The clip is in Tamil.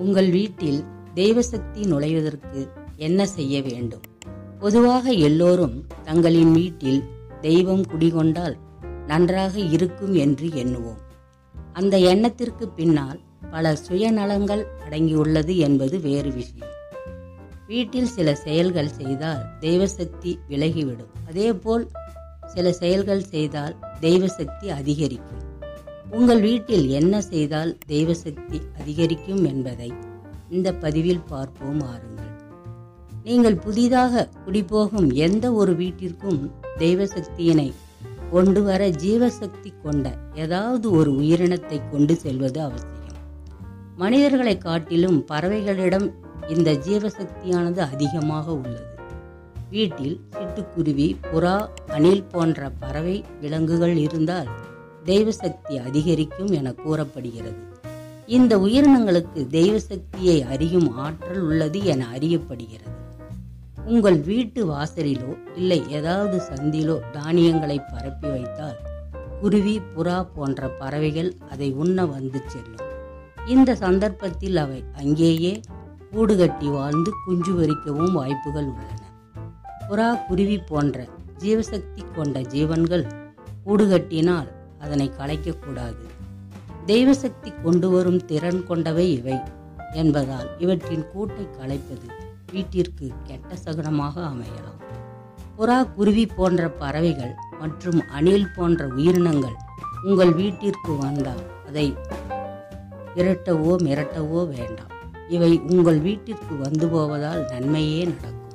உங்கள் வீட்டில் தெய்வசக்தி நுழைவதற்கு என்ன செய்ய வேண்டும்? பொதுவாக எல்லோரும் தங்களின் வீட்டில் தெய்வம் குடிகொண்டால் நன்றாக இருக்கும் என்று எண்ணுவோம். அந்த எண்ணத்திற்கு பின்னால் பல சுயநலங்கள் அடங்கியுள்ளது என்பது வேறு விஷயம். வீட்டில் சில செயல்கள் செய்தால் தெய்வசக்தி விலகிவிடும். அதேபோல் சில செயல்கள் செய்தால் தெய்வசக்தி அதிகரிக்கும். உங்கள் வீட்டில் என்ன செய்தால் தெய்வசக்தி அதிகரிக்கும் என்பதை இந்த பதிவில் பார்ப்போம் ஆறுங்கள். நீங்கள் புதிதாக குடிபோகும் எந்த ஒரு வீட்டிற்கும் தெய்வசக்தியினை கொண்டு வர ஜீவசக்தி கொண்ட ஏதாவது ஒரு உயிரினத்தை கொண்டு செல்வது அவசியம். மனிதர்களை காட்டிலும் பறவைகளிடம் இந்த ஜீவசக்தியானது அதிகமாக உள்ளது. வீட்டில் சிட்டுக்குருவி புறா அணில் போன்ற பறவை விலங்குகள் இருந்தால் தெய்வசக்தி அதிகரிக்கும் என கூறப்படுகிறது. இந்த உயிரினங்களுக்கு தெய்வசக்தியை அறியும் ஆற்றல் உள்ளது என அறியப்படுகிறது. உங்கள் வீட்டு வாசலிலோ இல்லை ஏதாவது சந்திலோ தானியங்களை பரப்பி வைத்தால் குருவி புறா போன்ற பறவைகள் அதை உண்ண வந்து செல்லும். இந்த சந்தர்ப்பத்தில் அவை அங்கேயே கூடு கட்டி வாழ்ந்து குஞ்சு பொறிக்கவும் வாய்ப்புகள் உள்ளன. புறா குருவி போன்ற ஜீவசக்தி கொண்ட ஜீவன்கள் கூடு கட்டினால் அதனை கலைக்கக்கூடாது. தெய்வசக்தி கொண்டு வரும் திறன் கொண்டவை இவை என்பதால் இவற்றின் கூட்டை கலைப்பது வீட்டிற்கு கெட்ட சகுனமாக அமையலாம். புறா குருவி போன்ற பறவைகள் மற்றும் அணில் போன்ற உயிரினங்கள் உங்கள் வீட்டிற்கு வந்தால் அதை விரட்டவோ மிரட்டவோ வேண்டாம். இவை உங்கள் வீட்டிற்கு வந்து போவதால் நன்மையே நடக்கும்.